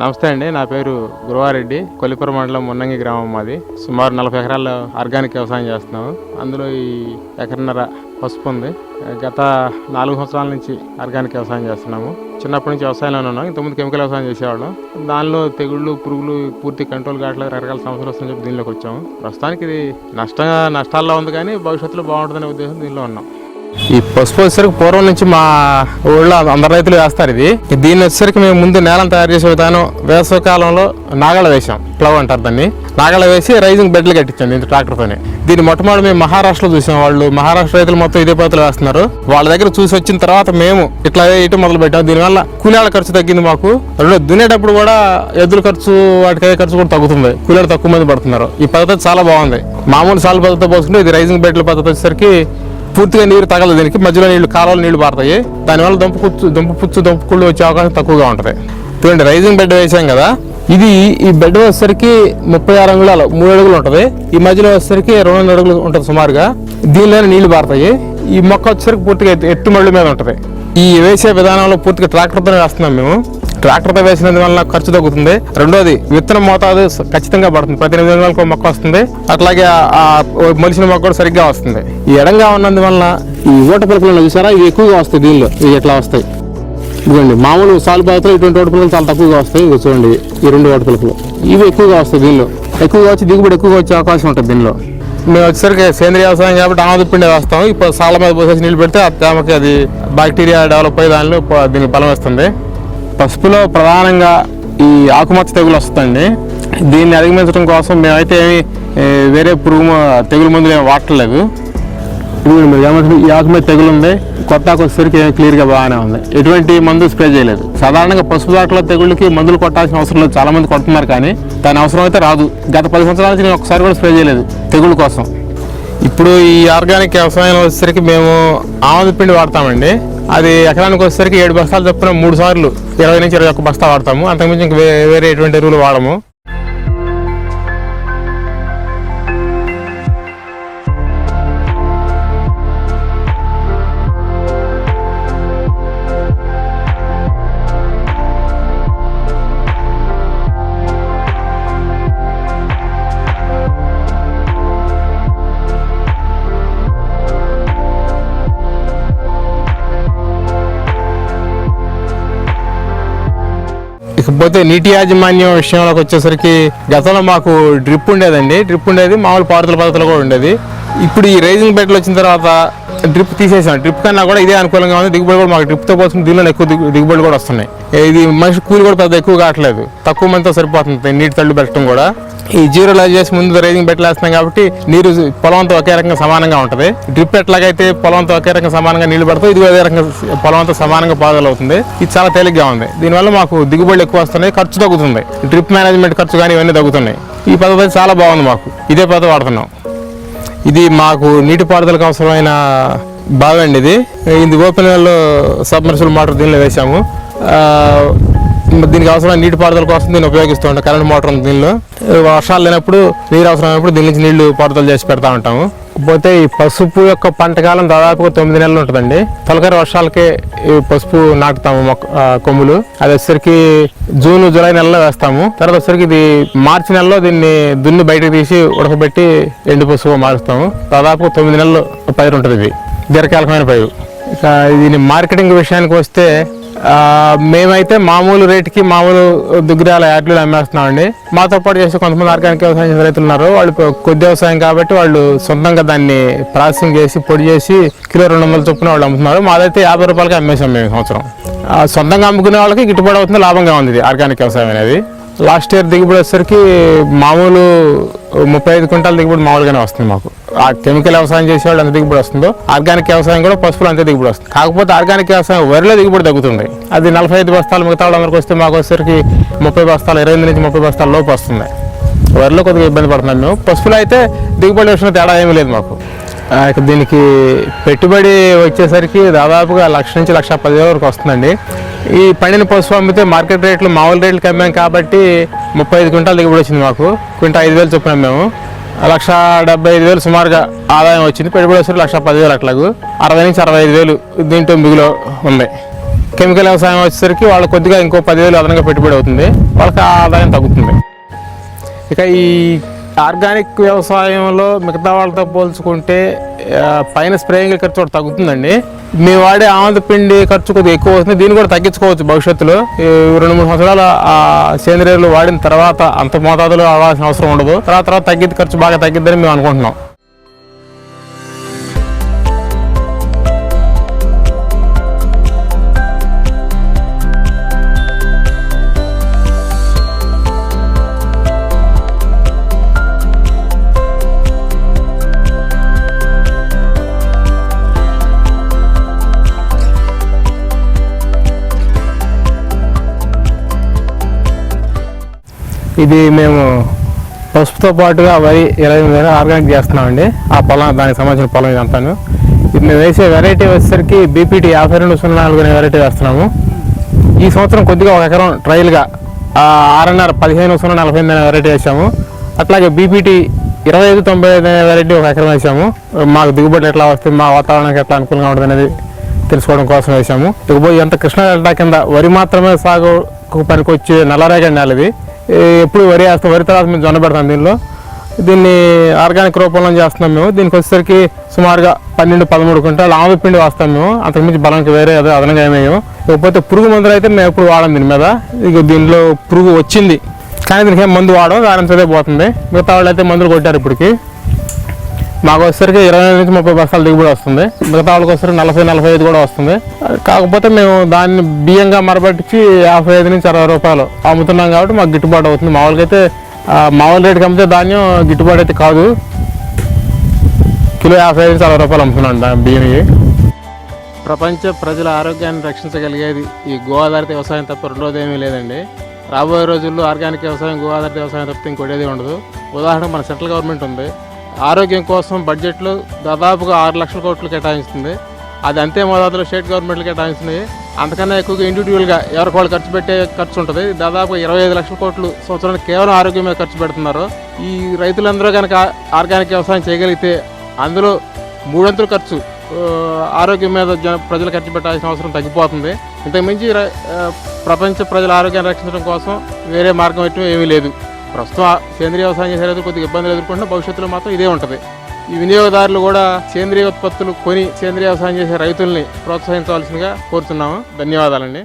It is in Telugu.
నమస్తే అండి నా పేరు గురువారెడ్డి. కొల్లిపురం మండలం మున్నంగి గ్రామం మాది. సుమారు నలభై ఎకరాల్లో ఆర్గానిక్ వ్యవసాయం చేస్తున్నాము. అందులో ఈ ఎకరన్నర పసుపు ఉంది. గత నాలుగు సంవత్సరాల నుంచి ఆర్గానిక్ వ్యవసాయం చేస్తున్నాము. చిన్నప్పటి నుంచి వ్యవసాయంలోనే ఉన్నాం. ఇంతకుముందు కెమికల్ వ్యవసాయం చేసేవాళ్ళం. దానిలో తెగుళ్ళు పురుగులు పూర్తి కంట్రోల్ కావట్లేదు. రకరకాల సమస్యలు వస్తాయని చెప్పి దీనిలోకి వచ్చాము. ప్రస్తుతానికి ఇది నష్టంగా నష్టాల్లో ఉంది కానీ భవిష్యత్తులో బాగుంటుందనే ఉద్దేశం దీనిలో ఉన్నాం. ఈ పసుపు వచ్చేసరికి పూర్వం నుంచి మా ఊళ్ళో అందరు రైతులు వేస్తారు ఇది. దీన్ని వచ్చేసరికి మేము ముందు నేలను తయారు చేసే విధానం వేసవకాలంలో నాగళ్ళ వేసాం ప్లవ్ అంటారు దాన్ని. నాగళ్ళ వేసి రైజింగ్ బెడ్లు కట్టించాం దీంతో ట్రాక్టర్తోనే. దీన్ని మొట్టమొదటి మేము మహారాష్ట్రలో చూసాం వాళ్ళు. మహారాష్ట్ర రైతులు మొత్తం ఇదే పద్ధతిలో వేస్తున్నారు. వాళ్ళ దగ్గర చూసి వచ్చిన తర్వాత మేము ఇట్లా ఇటు మొదలు పెట్టాం దీనివల్ల కూలీల ఖర్చు తగ్గింది మాకు. రెండు దున్నేటప్పుడు కూడా ఎద్దుల ఖర్చు వాటికి ఖర్చు కూడా తగ్గుతుంది. కూలీలు తక్కువ మంది పడుతున్నారు. ఈ పద్ధతి చాలా బాగుంది. మామూలు సాల్ పద్ధతి పోసుకుంటే ఇది రైజింగ్ బెడ్ల పద్ధతి వచ్చేసరికి పూర్తిగా నీరు తగలదు దీనికి. మధ్యలో నీళ్ళు కాలువలు నీళ్ళు పారుతాయి. దానివల్ల దుంప పుచ్చు దుంప పుచ్చు దుంప కుళ్ళు వచ్చే అవకాశం తక్కువగా ఉంటుంది. చూడండి రైజింగ్ బెడ్ వేసాం కదా. ఇది ఈ బెడ్ వచ్చేసరికి ముప్పై ఆరు అంగుళాలు మూడు అడుగులు ఉంటుంది. ఈ మధ్యలో వచ్చేసరికి రెండు అడుగులు ఉంటుంది సుమారుగా. దీనిలోనే నీళ్ళు పారుతాయి. ఈ మొక్క వచ్చేసరికి పూర్తిగా ఎత్తు- ఎత్తు మళ్ళీ మీద ఉంటుంది. ఈ వేసే విధానంలో పూర్తిగా ట్రాక్టర్తోనే వేస్తున్నాం మేము. ట్రాక్టర్తో వేసినందువల్ల ఖర్చు తగ్గుతుంది. రెండోది విత్తనం మోతాదు ఖచ్చితంగా పడుతుంది. ప్రతి ఎనిమిది వందలకు మొక్క వస్తుంది. అట్లాగే ఆ- ఆ మొక్క కూడా సరిగ్గా వస్తుంది. ఈ ఎడంగా ఉన్నందువలన ఈ ఓట పిలకలు చూసారా? ఇవి ఎక్కువగా వస్తాయి దీనిలో. ఇవి ఎట్లా వస్తాయి? ఇదిగోండి మామూలు సాలు పద్ధతిలో ఇటువంటి ఓట పిల్లలు చాలా తక్కువగా వస్తాయి. ఇవి చూడండి ఈ రెండు ఓట పిలకలు ఇవి ఎక్కువగా వస్తాయి దీనిలో. ఎక్కువగా వచ్చి దిగుబడి ఎక్కువగా వచ్చే అవకాశం ఉంటుంది దీనిలో. మేము వచ్చేసరికి సేంద్రియ వ్యవసాయం కాబట్టి ఆమదు పిండి వేస్తాం ఇప్పుడు సాల మీద పోసేసి నీళ్ళు పెడితే ఆ తేమకి అది బ్యాక్టీరియా డెవలప్ అయ్యి దానిలో దీనికి బలం వస్తుంది. పసుపులో ప్రధానంగా ఈ ఆకుమచ్చ తెగులు వస్తుందండి. దీన్ని అధిగమించడం కోసం మేమైతే ఏమి వేరే పురుగు తెగులు మందులు ఏమి వాడట్లేదు. ఇప్పుడు మీరు ఈ ఆకు మీద తెగులు ఉంది. కొత్త ఆకు వచ్చేసరికి క్లియర్గా బాగానే ఉంది. ఎటువంటి మందు స్ప్రే చేయలేదు. సాధారణంగా పసుపు దాటలో తెగుళ్ళకి మందులు కొట్టాల్సిన అవసరం లేదు. చాలా మంది కొడుతున్నారు కానీ దాని అవసరం అయితే రాదు. గత పది సంవత్సరాల నుంచి నేను ఒకసారి కూడా స్ప్రే చేయలేదు తెగుళ్ళ కోసం. ఇప్పుడు ఈ ఆర్గానిక్ వ్యవసాయం వచ్చేసరికి మేము ఆమదపిండి వాడతామండి. అది ఎకరానికి వచ్చేసరికి ఏడు బస్తాలు చొప్పున మూడు సార్లు ఇరవై నుంచి ఇరవై ఒక్క బస్తా వాడతాము. అంతకుమించి ఇంక వే- వేరే ఎటువంటి ఎరువులు వాడము. ఇకపోతే నీటి యాజమాన్యం విషయంలోకి వచ్చేసరికి గతంలో మాకు డ్రిప్ ఉండేదండి. డ్రిప్ ఉండేది మామూలు పారుదల పద్ధతిలో కూడా ఉండేది. ఇప్పుడు ఈ రైజింగ్ బెడ్లు వచ్చిన తర్వాత డ్రిప్ తీసేసాం. డ్రిప్ కన్నా కూడా ఇదే అనుకూలంగా ఉంది. దిగుబడి కూడా మాకు డ్రిప్తో పోల్చుకుని దీనిలో ఎక్కువ దిగు- దిగుబడి కూడా వస్తున్నాయి. ఇది మనిషి కూలి కూడా పెద్ద ఎక్కువ కావట్లేదు. తక్కువ మందితో సరిపోతుంది నీటి తల్లి పెట్టడం కూడా. ఈ జీరో లైజ్ చేసి ముందు రైజింగ్ పెట్టలేస్తున్నాం కాబట్టి నీరు పొలంతో ఒకే రకంగా సమానంగా ఉంటుంది. డ్రిప్ ఎట్లాగైతే పొలంతో ఒకే రకంగా సమానంగా నీళ్ళు పడుతుంది ఇది అదే రకంగా పొలంతో సమానంగా పాదలవుతుంది ఇది చాలా తేలిగ్గా ఉంది. దీనివల్ల మాకు దిగుబడులు ఎక్కువ వస్తున్నాయి ఖర్చు తగ్గుతుంది. డ్రిప్ మేనేజ్మెంట్ ఖర్చు కానీ ఇవన్నీ తగ్గుతున్నాయి. ఈ పద్ధతి చాలా బాగుంది మాకు. ఇదే పద్ధతి వాడుతున్నాం. ఇది మాకు నీటిపారుదలకు అవసరమైన బావి అండి ఇది. ఇది ఓపెన్ వెల్లో సబ్మర్సిబుల్ మోటార్ దీనిలో వేసాము దీనికి అవసరమైన నీటిపారుదల కోసం దీన్ని ఉపయోగిస్తూ ఉంటాం. కరెంట్ మోటార్ ఉంది దీనిలో. వర్షాలు లేనప్పుడు నీరు అవసరమైనప్పుడు దీని నుంచి నీళ్ళు పారుదల చేసి పెడతా ఉంటాము. పోతే ఈ పసుపు యొక్క పంటకాలం దాదాపుగా తొమ్మిది నెలలు ఉంటుందండి. తొలకరి వర్షాలకే ఈ పసుపు నాటుతాము మొక్క కొమ్ములు. అది వచ్చేసరికి జూన్ జూలై నెలలో వేస్తాము. తర్వాత వచ్చేసరికి ఇది మార్చి నెలలో దీన్ని దున్ని బయటకు తీసి ఉడకబెట్టి ఎండు పసుపు మారుస్తాము. దాదాపుగా తొమ్మిది నెలలు పైరు ఉంటుంది ఇది. దీర్ఘకాలకమైన పైరు. ఇక దీని మార్కెటింగ్ విషయానికి వస్తే మేమైతే మామూలు రేటుకి మామూలు దుగ్గిరాల యాడ్లు అమ్మేస్తున్నామండి. మాతో పాటు చేసే కొంతమంది ఆర్గానిక్ వ్యవసాయం చేసే రైతులు ఉన్నారు. వాళ్ళు కొద్ది వ్యవసాయం కాబట్టి వాళ్ళు సొంతంగా దాన్ని ప్రాసెసింగ్ చేసి పొడి చేసి కిలో రెండు వందల చొప్పున వాళ్ళు అమ్ముతున్నారు. మాదైతే యాభై రూపాయలకి అమ్మేసాం మేము సంవత్సరం. సొంతంగా అమ్ముకునే వాళ్ళకి గిట్టుబడి అవుతుంది లాభంగా ఉంది ఆర్గానిక్ వ్యవసాయం అనేది. లాస్ట్ ఇయర్ దిగుబడి వచ్చేసరికి మామూలు ముప్పై ఐదు క్వింటాల దిగుబడి మామూలుగానే వస్తుంది మాకు. ఆ కెమికల్ వ్యవసాయం చేసేవాళ్ళు ఎంత దిగుబడి వస్తుందో ఆర్గానిక్ వ్యవసాయం కూడా పసుపులు అంతే దిగుబడి వస్తుంది. కాకపోతే ఆర్గానిక్ వ్యవసాయం వరిలో దిగుబడి తగ్గుతుంది. అది నలభై ఐదు బస్తాలు మిగతా వాళ్ళందరికి వస్తే మాకు వచ్చేసరికి ముప్పై బస్తాలు ఇరవై నుంచి ముప్పై బస్తాల లోపు వస్తుంది. వరిలో కొద్దిగా ఇబ్బంది పడుతున్నాం మేము. పసుపులో అయితే దిగుబడి విషయంలో తేడా ఏమీ లేదు మాకు. దీనికి పెట్టుబడి వచ్చేసరికి దాదాపుగా లక్ష నుంచి లక్ష పదివేల వరకు వస్తుందండి. ఈ పండిన పసుపు అమ్మితే మార్కెట్ రేట్లు మామూలు రేట్లు అమ్మాం కాబట్టి ముప్పై ఐదు క్వింటాల్ దిగుబడి వచ్చింది మాకు. క్వింటా ఐదు వేలు చొప్పున మేము లక్ష డెబ్బై ఐదు వేలు సుమారుగా ఆదాయం వచ్చింది. పెట్టుబడి వచ్చేసరికి లక్ష పదివేలు అట్లాగు. అరవై నుంచి అరవై ఐదు వేలు దీంట్లో మిగులు ఉంది. కెమికల్ వ్యవసాయం వచ్చేసరికి వాళ్ళు కొద్దిగా ఇంకో పదివేలు అదనంగా పెట్టుబడి అవుతుంది. వాళ్ళకి ఆ ఆదాయం తగ్గుతుంది. ఇక ఈ ఆర్గానిక్ వ్యవసాయంలో మిగతా వాళ్ళతో పోల్చుకుంటే పైన స్ప్రేయింగ్ ఖర్చు కూడా తగ్గుతుందండి. మేము వాడే ఆమంద పిండి ఖర్చు కొద్దిగా ఎక్కువ అవుతుంది దీన్ని కూడా తగ్గించుకోవచ్చు భవిష్యత్తులో. రెండు మూడు సంవత్సరాలు సేంద్రియలు సేంద్రియాలు వాడిన తర్వాత అంత మోతాదులో అవ్వాల్సిన అవసరం ఉండదు. తర్వాత తర్వాత తగ్గిద్ది ఖర్చు బాగా తగ్గిద్దని మేము అనుకుంటున్నాం. ఇది మేము పసుపుతో పాటుగా వరి ఇరవై వేల ఆర్గానిక్ చేస్తున్నామండి. ఆ పొలం దానికి సంబంధించిన పొలం ఇదంతాను. ఇది మేము వేసే వెరైటీ వచ్చేసరికి బీపీటీ యాభై రెండు సున్నా నాలుగు అనే వెరైటీ వేస్తున్నాము. ఈ సంవత్సరం కొద్దిగా ఒక ఎకరం ట్రయల్గా ఆర్ఎన్ఆర్ పదిహేను సున్నా నలభై ఎనిమిది అనే వెరైటీ వేసాము. అట్లాగే బీపీటీ ఇరవై ఐదు తొంభై ఐదు అనే వెరైటీ ఒక ఎకరం వేసాము. మాకు దిగుబడి ఎట్లా వస్తుంది మా వాతావరణానికి ఎట్లా అనుకూలంగా ఉంటుంది అనేది తెలుసుకోవడం కోసం వేసాము. దిగుబడి ఎంత కృష్ణా డెల్టా కింద వరి మాత్రమే సాగుకు పనికొచ్చే నల్లరేగడి నేల ఎప్పుడు వరి వేస్తాం వరి తర్వాత మేము జొన్న పెడతాం దీనిలో. దీన్ని ఆర్గానిక్ రూపంలో చేస్తున్నాం మేము. దీనికి వచ్చేసరికి సుమారుగా పన్నెండు పదమూడు కుంటాలు ఆమె పిండి వేస్తాం మేము. అంతకుమించి బలంకి వేరే అదే అదనంగా ఏమేయం లేకపోతే పురుగు మందులు అయితే మేము ఎప్పుడు వాడం దీని మీద. ఇక దీనిలో పురుగు వచ్చింది. కానీ దీనికి ఏం మందు వాడడం దాని పోతుంది. మిగతా వాళ్ళు అయితే మందులు కొట్టారు ఇప్పటికి. మాకు వచ్చేసరికి ఇరవై నుంచి ముప్పై బస్తాలు దిగుబడి వస్తుంది. మిగతా వాళ్ళకి వచ్చేసరికి నలభై నలభై ఐదు కూడా వస్తుంది. కాకపోతే మేము దాన్ని బియ్యంగా మరబట్టించి యాభై ఐదు నుంచి అరవై రూపాయలు అమ్ముతున్నాం కాబట్టి మాకు గిట్టుబాటు అవుతుంది. మామూలుగా అయితే మామూలు రేటుకి అమ్మితే ధాన్యం గిట్టుబాటు అయితే కాదు. కిలో యాభై ఐదు నుంచి అరవై రూపాయలు అమ్ముతున్నాను బియ్యం ప్రపంచ ప్రజల ఆరోగ్యాన్ని రక్షించగలిగేది ఈ గో ఆధారిత వ్యవసాయం తప్ప రెండోది ఏమీ లేదండి. రాబోయే రోజుల్లో ఆర్గానిక్ వ్యవసాయం గో ఆధారిత వ్యవసాయం తప్ప ఇంకోటేది ఉండదు. ఉదాహరణ మన సెంట్రల్ గవర్నమెంట్ ఉంది. ఆరోగ్యం కోసం బడ్జెట్లో దాదాపుగా ఆరు లక్షల కోట్లు కేటాయిస్తుంది. అది అంతే మోతాదులో స్టేట్ గవర్నమెంట్లు కేటాయిస్తుంది అంతకన్నా ఎక్కువగా ఇండివిజువల్గా ఎవరికి వాళ్ళు ఖర్చు పెట్టే ఖర్చు ఉంటుంది. దాదాపు ఇరవై ఐదు లక్షల కోట్లు సంవత్సరానికి కేవలం ఆరోగ్యం మీద ఖర్చు పెడుతున్నారు. ఈ రైతులందరూ కనుక ఆర్గానిక్ వ్యవసాయం చేయగలిగితే అందులో మూడొంతుల ఖర్చు ఆరోగ్యం మీద జన ప్రజలు ఖర్చు పెట్టాల్సిన అవసరం తగ్గిపోతుంది. ఇంతకుమించి ప్రపంచ ప్రజల ఆరోగ్యాన్ని రక్షించడం కోసం వేరే మార్గం ఎటు ఏమీ లేదు. ప్రస్తుతం సేంద్రియ సేంద్రీయ వ్యవసాయం చేసే రైతులు కొద్దిగా ఇబ్బందులు ఎదుర్కొంటున్నా భవిష్యత్తులో మాత్రం ఇదే ఉంటుంది. ఈ వినియోగదారులు కూడా సేంద్రియ ఉత్పత్తులు కొని సేంద్రీయ వ్యవసాయం చేసే రైతుల్ని ప్రోత్సహించవలసిందిగా కోరుతున్నాము. ధన్యవాదాలండి.